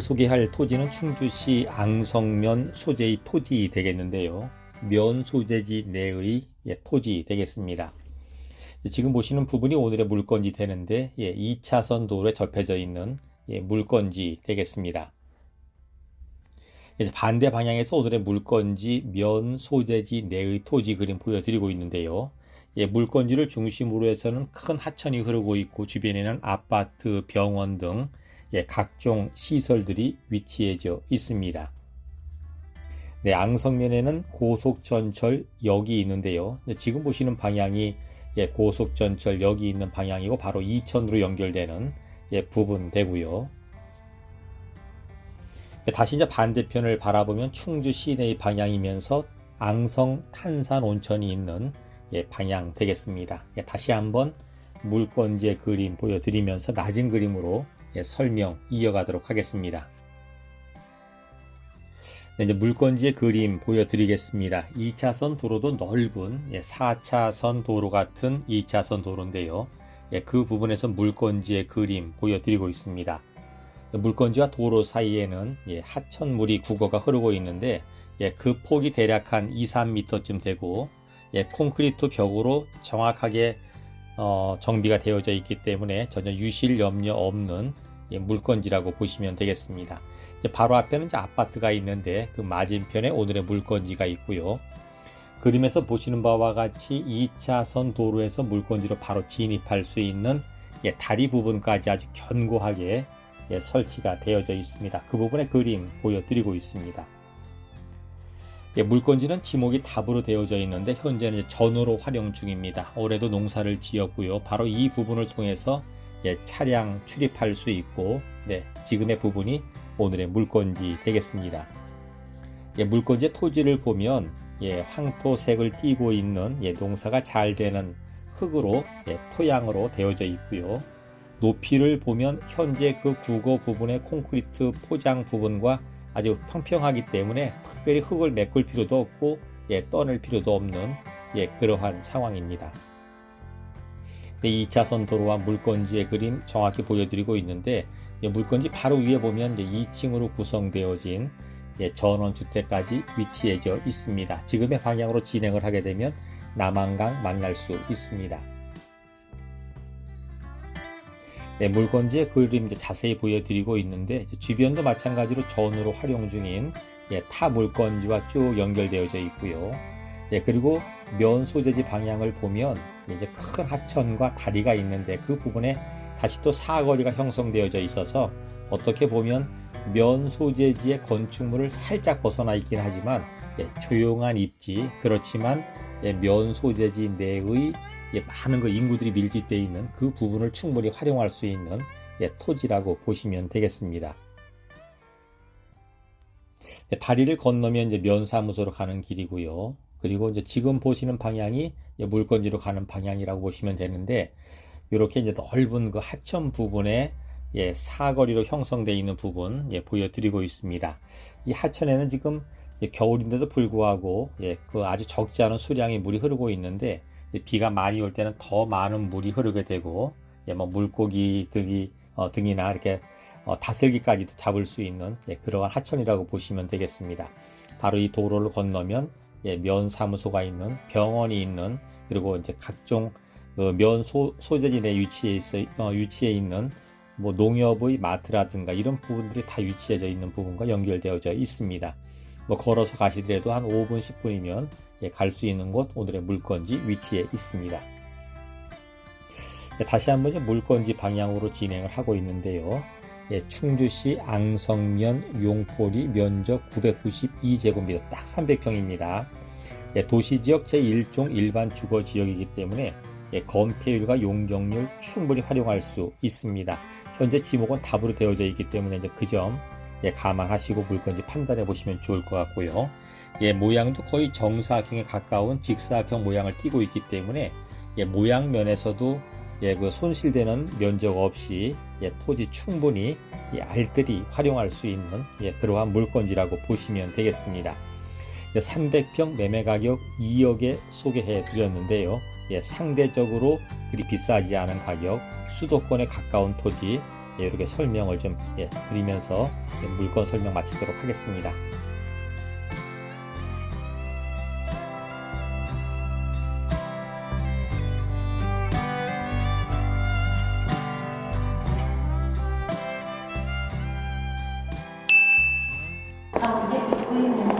오늘 소개할 토지는 충주시 앙성면 소재의 토지 되겠는데요. 면 소재지 내의 예, 토지 되겠습니다. 지금 보시는 부분이 오늘의 물건지 되는데 예, 2차선 도로에 접해져 있는 예, 물건지 되겠습니다. 반대 방향에서 오늘의 물건지 면 소재지 내의 토지 그림 보여드리고 있는데요. 예, 물건지를 중심으로 해서는 큰 하천이 흐르고 있고 주변에는 아파트, 병원 등 예, 각종 시설들이 위치해져 있습니다. 네, 앙성면에는 고속전철역이 있는데요. 지금 보시는 방향이 예, 고속전철역이 있는 방향이고 바로 이천으로 연결되는 예, 부분 되고요. 예, 다시 이제 반대편을 바라보면 충주 시내의 방향이면서 앙성 탄산 온천이 있는 예, 방향 되겠습니다. 예, 다시 한번 물건지의 그림 보여드리면서 낮은 그림으로 예, 설명 이어가도록 하겠습니다. 네, 이제 물건지의 그림 보여드리겠습니다. 2차선 도로도 넓은 예, 4차선 도로 같은 2차선 도로인데요. 예, 그 부분에서 물건지의 그림 보여드리고 있습니다. 물건지와 도로 사이에는 예, 하천물이 국어가 흐르고 있는데 예, 그 폭이 대략 한 2, 3m쯤 되고 예, 콘크리트 벽으로 정확하게 어, 정비가 되어져 있기 때문에 전혀 유실 염려 없는 예, 물건지라고 보시면 되겠습니다. 바로 앞에는 이제 아파트가 있는데 그 맞은편에 오늘의 물건지가 있고요. 그림에서 보시는 바와 같이 2차선 도로에서 물건지로 바로 진입할 수 있는 예, 다리 부분까지 아주 견고하게 예, 설치가 되어져 있습니다. 그 부분의 그림 보여드리고 있습니다. 예, 물건지는 지목이 답으로 되어져 있는데 현재는 전으로 활용 중입니다. 올해도 농사를 지었고요. 바로 이 부분을 통해서 예, 차량 출입할 수 있고 네, 지금의 부분이 오늘의 물건지 되겠습니다. 예, 물건지의 토지를 보면 예, 황토색을 띠고 있는 예, 농사가 잘 되는 흙으로 예, 토양으로 되어져 있고요. 높이를 보면 현재 그 국어 부분의 콘크리트 포장 부분과 아주 평평하기 때문에 특별히 흙을 메꿀 필요도 없고 예, 떠낼 필요도 없는 예, 그러한 상황입니다. 2차선 도로와 물건지의 그림 정확히 보여드리고 있는데 물건지 바로 위에 보면 이제 2층으로 구성되어진 예, 전원주택까지 위치해져 있습니다. 지금의 방향으로 진행을 하게 되면 남한강 만날 수 있습니다. 네, 물건지의 그림 자세히 보여드리고 있는데 주변도 마찬가지로 전으로 활용 중인 예, 타 물건지와 쭉 연결되어져 있고요. 예, 그리고 면 소재지 방향을 보면 이제 큰 하천과 다리가 있는데 그 부분에 다시 또 사거리가 형성되어져 있어서 어떻게 보면 면 소재지의 건축물을 살짝 벗어나 있긴 하지만 예, 조용한 입지 그렇지만 예, 면 소재지 내의 예, 많은 그 인구들이 밀집되어 있는 그 부분을 충분히 활용할 수 있는 예, 토지라고 보시면 되겠습니다. 예, 다리를 건너면 이제 면사무소로 가는 길이고요. 그리고 이제 지금 보시는 방향이 물건지로 가는 방향이라고 보시면 되는데 이렇게 이제 넓은 그 하천 부분에 예, 사거리로 형성되어 있는 부분 예, 보여드리고 있습니다. 이 하천에는 지금 예, 겨울인데도 불구하고 예, 그 아주 적지 않은 수량의 물이 흐르고 있는데 비가 많이 올 때는 더 많은 물이 흐르게 되고 예, 뭐 물고기 등이 어, 등이나 이렇게 어, 다슬기까지도 잡을 수 있는 예, 그러한 하천이라고 보시면 되겠습니다. 바로 이 도로를 건너면 예, 면 사무소가 있는 병원이 있는 그리고 이제 각종 그 면 소재지 내 위치에 있어 어, 위치해 있는 뭐 농협의 마트라든가 이런 부분들이 다 위치해져 있는 부분과 연결되어져 있습니다. 뭐 걸어서 가시더라도 한 5분 10분이면 예, 갈 수 있는 곳 오늘의 물건지 위치에 있습니다. 예, 다시 한번 물건지 방향으로 진행을 하고 있는데요. 예, 충주시 앙성면 용포리 면적 992제곱미터 딱 300평입니다. 예, 도시지역 제1종 일반 주거지역이기 때문에 예, 건폐율과 용적률 충분히 활용할 수 있습니다. 현재 지목은 답으로 되어져 있기 때문에 이제 그 점 예, 감안하시고 물건지 판단해 보시면 좋을 것 같고요. 예, 모양도 거의 정사각형에 가까운 직사각형 모양을 띠고 있기 때문에 예, 모양 면에서도 예, 그 손실되는 면적 없이 예, 토지 충분히 예, 알뜰히 활용할 수 있는 예, 그러한 물건지라고 보시면 되겠습니다. 300평 매매 가격 2억에 소개해 드렸는데요. 예, 상대적으로 그리 비싸지 않은 가격, 수도권에 가까운 토지, 예, 이렇게 설명을 좀 예, 드리면서 예, 물건 설명 마치도록 하겠습니다. 입구 있는 수가